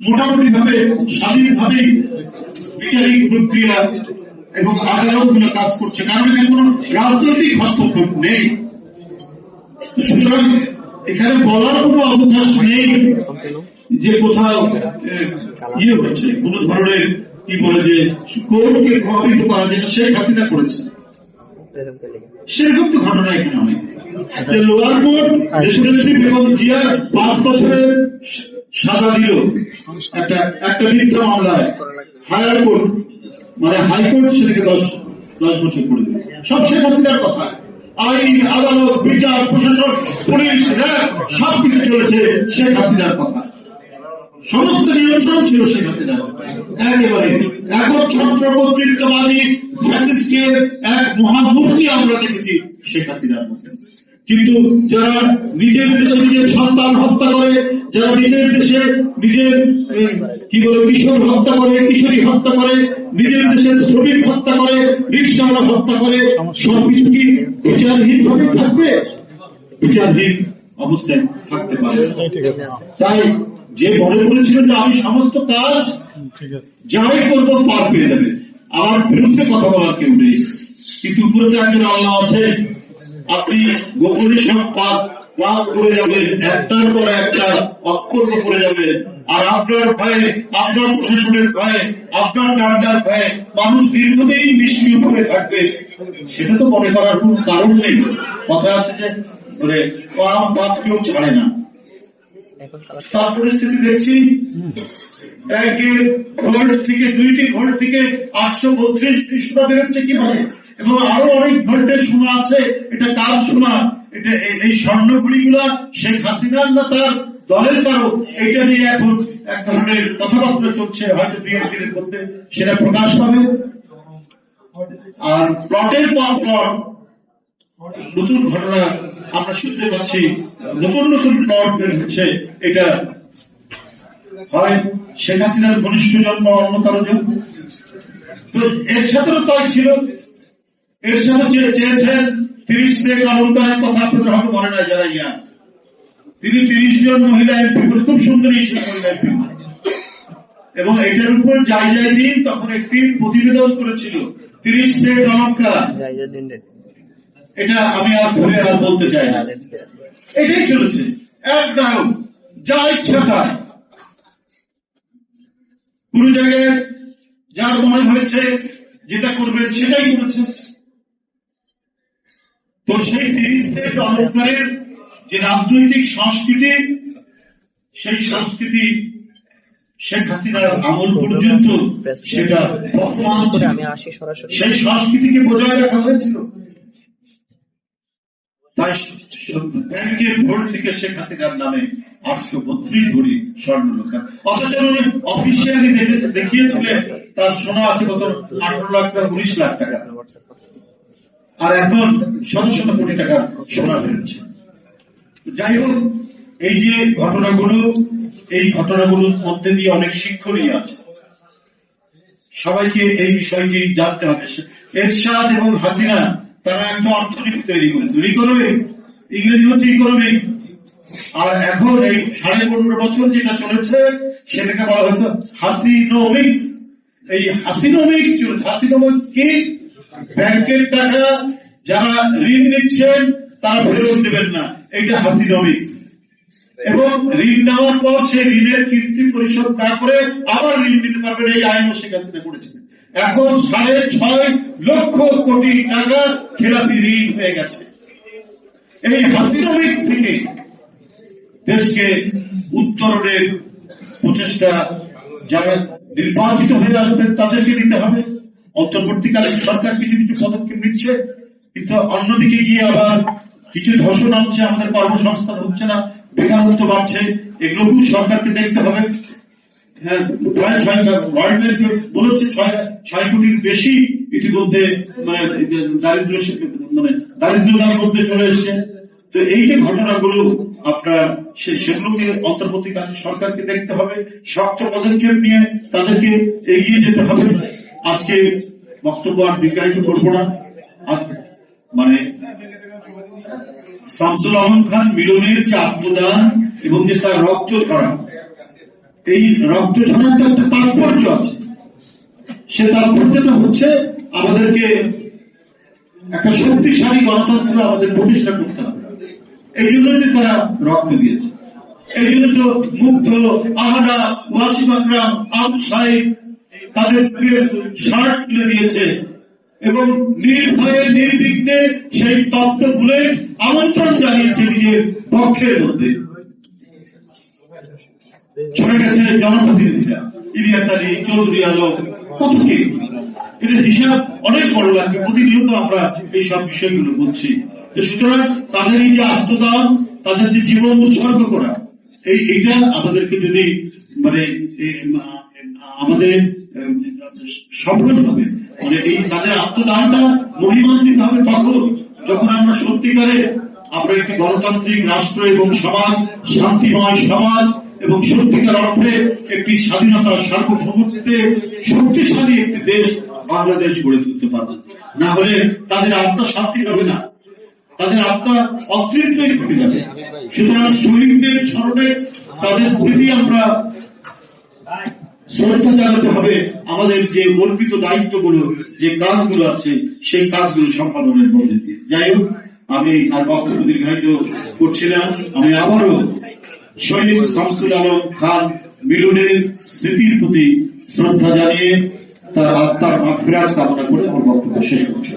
মোটামুটি ভাবে স্বাধীনভাবে বিচারিক প্রক্রিয়া এবং আদালতগুলো কাজ করছে। কারণ এখানে কোন রাজনৈতিক হস্তক্ষেপ নেই। সুতরাং এখানে বলার কোনো অবকাশ নেই যে কোথাও ইয়ে হচ্ছে, কোন ধরনের কি বলে যে কোর্টকে প্রভাবিত করা যেটা শেখ হাসিনা করেছে। সেরকম তো ঘটনা এখানে হয় লোয়ার কোর্ট বেগম জিয়ার পাঁচ বছরের সাজা দিল। একটা একটা মিথ্যা মামলায় হায়ার কোর্ট মানে হাইকোর্ট সেটাকে দশ দশ বছর করে দিল। সব শেখ হাসিনার কথা। আইন, আদালত, বিচার, প্রশাসন, পুলিশ, র্যাব, সবকিছু চলেছে শেখ হাসিনার কথা। সমস্ত নিয়ন্ত্রণ ছিল শেখ হাসিনার। একেবারে এক মহামূর্তি আমরা দেখেছি শেখ হাসিনার মধ্যে। কিন্তু যারা নিজের দেশে নিজের সন্তান হত্যা করে, যারা নিজের দেশে নিজের কি বলে, কিশোর হত্যা করে, কিশোরী হত্যা করে, নিজের দেশের শ্রমিক হত্যা করে, রিক্সাওয়ালা হত্যা করে, সবকিছু কি বিচারহীন ভাবে থাকবে? বিচারহীন অবস্থায় থাকতে পারে। তাই যে মনে করেছিল যে আমি সমস্ত কাজ যাই করব পার পেয়ে যাবে, আমার বিরুদ্ধে কথা বলার কেউ নেই। কিন্তু উপরে তো একজন আল্লাহ আছে আপনি গোপনে সব পাপ পাপ করে যাবেন, একটার পর একটা অকর্ম করে যাবেন। আর আপনার ভয়ে, আপনার প্রশাসনের ভয়ে, আপনার কান্ডার ভয়ে মানুষ দীর্ঘদিন নিষ্ক্রিয় ভাবে থাকবে। সেটা তো মনে করার কোন কারণ নেই। কথা আছে যে মানে পাপ পাপ কেউ ছাড়ে না। তার পরিস্থিতি দেখছি। একে ভোল্ট থেকে, দুইটি ভোল্ট থেকে আটশো বত্রিশ পৃষ্ঠা বেরোচ্ছে কীভাবে? এবং আরও অনেক ভোল্টের সোনা আছে। এটা কার সোনা? এটা এই স্বর্ণগুলি গুলা শেখ হাসিনার না তার দলের কারও এটা নিয়ে এখন এক ধরনের কথাবার্তা চলছে। হয়তো বিএনপির মধ্যে সেটা প্রকাশ পাবে। আর প্লটের পর প্লট নতুন ঘটনা আমরা শুনতে পাচ্ছি। নতুন নতুন প্লট বের হচ্ছে। এটা হয় শেখ হাসিনার ঘনিষ্ঠ জন্ম অন্য কারও জন্য তো এর সাথে তাই ছিল। এর চেয়েছেন তিরিশ থেকে অলঙ্কারের কথা আপনাদের হয়তো মনে নাই যারা ইয়া তিনি তিরিশ জন মহিলা এমপি খুব সুন্দরী সেই মহিলা এমপি এবং এটার উপর যাই যাই দিন তখন একটি প্রতিবেদন করেছিল তিরিশ অলঙ্কার এটা আমি আর ধরে আর বলতে চাই না। এটাই চলেছে। একদম যা ইচ্ছা তাই। কোন জায়গায় যার মনে হয়েছে যেটা করবেন সেটাই করেছে। তো সেই তিরিশ সেট অলঙ্কারের যে রাজনৈতিক সংস্কৃতি সেই সংস্কৃতি শেখ হাসিনার আমল পর্যন্ত সেটা সেই সংস্কৃতিকে বজায় রাখা হয়েছিল। তাই ব্যাংকের ভোট থেকে শেখ হাসিনার নামে আটশো বত্রিশ ভরি স্বর্ণ লোকা অথচ উনি অফিসিয়ালি দেখিয়েছিলেন তার সোনা আছে কত? আঠারো লাখ টাকা উনিশ লাখ টাকা। আর এখন শত শত কোটি টাকা সোনা বেরোচ্ছে। যাই হোক, এই যে ঘটনাগুলো, এই ঘটনাগুলোর মধ্যে দিয়ে অনেক শিক্ষণীয় আছে। সবাইকে এই বিষয়টি জানতে হবে। এরশাদ এবং হাসিনা, তারা একটা অর্থনীতি তৈরি করেছে। ইকোনমিক্স ইংরেজি হচ্ছে ইকোনমিক্স আর এখন এই সাড়ে পনেরো বছর যেটা চলেছে, সেটাকে বলা হতো হাসিনোমিক্স। এই হাসিনোমিক্স চলছে হাসিনোমিক্স কি? ব্যাংকের টাকা যারা ঋণ নিচ্ছেন, তারা ফেরত দেবেন না। এটা হাসিনোমিক্স। এবং ঋণ নেওয়ার পর সেই ঋণের কিস্তি পরিশোধ না করে আবার ঋণ নিতে পারবেন এই আইনও সেখান থেকে করেছিলেন এখন সাড়ে ছয় লক্ষ কোটি টাকা খেলাপি ঋণ হয়ে গেছে। এই হাসিনোমিক্স থেকে দেশকে উত্তরণের প্রচেষ্টা যারা নির্বাচিত হয়ে আসবেন, তাদেরকে দিতে হবে। অন্তর্বর্তীকালীন সরকার কিছু কিছু পদক্ষেপ নিচ্ছে কিন্তু অন্যদিকে গিয়ে আবার কিছু ধর্ষণ হচ্ছে আমাদের কর্মসংস্থান হচ্ছে না বেকারত্ব বাড়ছে এগুলোকেও সরকারকে দেখতে হবে। হ্যাঁ, মানে মানে সরকারকে দেখতে হবে শক্ত পদক্ষেপ নিয়ে তাদেরকে এগিয়ে যেতে হবে। আজকে বক্তব্য আর দীর্ঘায়িত করব না। মানে শামসুল আলম খান মিলনের যে আত্মদান এবং যে তার রক্ত ছড়া, এই রক্ত ঝরার তো একটা তাৎপর্য আছে। সে তাৎপর্যটা হচ্ছে আমাদেরকে একটা শক্তিশালী গণতন্ত্র আমাদের প্রতিষ্ঠা করতে হবে। এই জন্যই তো তারা রক্ত দিয়েছে। এই জন্য তো মুগ্ধ, আহানা, ওয়াসিম আকরাম, আবু তাদেরকে শার্ট তুলে দিয়েছে। এবং নির্ভয়ে, নির্বিঘ্নে সেই তত্ত্বগুলো আমন্ত্রণ জানিয়েছে নিজের পক্ষের মধ্যে। চলে গেছে জনপ্রতিনিধিরা। ইলিয়াস আলী, চৌধুরী আলম কত কে এটা হিসাব অনেক বড় লাগবে প্রতিনিয়ত আমরা এই সব বিষয়গুলো বলছি। সুতরাং তাদের এই যে আত্মদান, তাদের যে জীবন উৎসর্গ করা, এই এটা আমাদেরকে যদি মানে আমাদের এম, সফল হবে মানে এই তাদের আত্মদানটা মহিমান্বিত হবে তখন যখন আমরা সত্যিকারে আমরা একটি গণতান্ত্রিক রাষ্ট্র এবং সমাজ শান্তিময় সমাজ এবং সত্যিকার অর্থে একটি স্বাধীনতা সার্বভৌমত্বে শক্তিশালী একটি দেশ বাংলাদেশ গড়ে তুলতে পারবে। না হলে তাদের আত্মা শান্তি হবে না। তাদের আত্মা অতৃপ্তই ঘটে যাবে সুতরাং শহীদদের স্মরণে তাদের স্মৃতি আমরা শ্রদ্ধা জানাতে হবে আমাদের যে অর্পিত দায়িত্বগুলো, যে কাজগুলো আছে, সেই কাজগুলো সম্পাদনের মধ্যে দিয়ে যাই হোক, আমি আর বক্তব্য দীর্ঘায়িত করছি না। আমি আবারও শহীদ শামসুল আলম খান মিলনের স্মৃতির প্রতি শ্রদ্ধা জানিয়ে তার আত্মার মাফিরাজ কামনা করে আমার বক্তব্য শেষ করছি।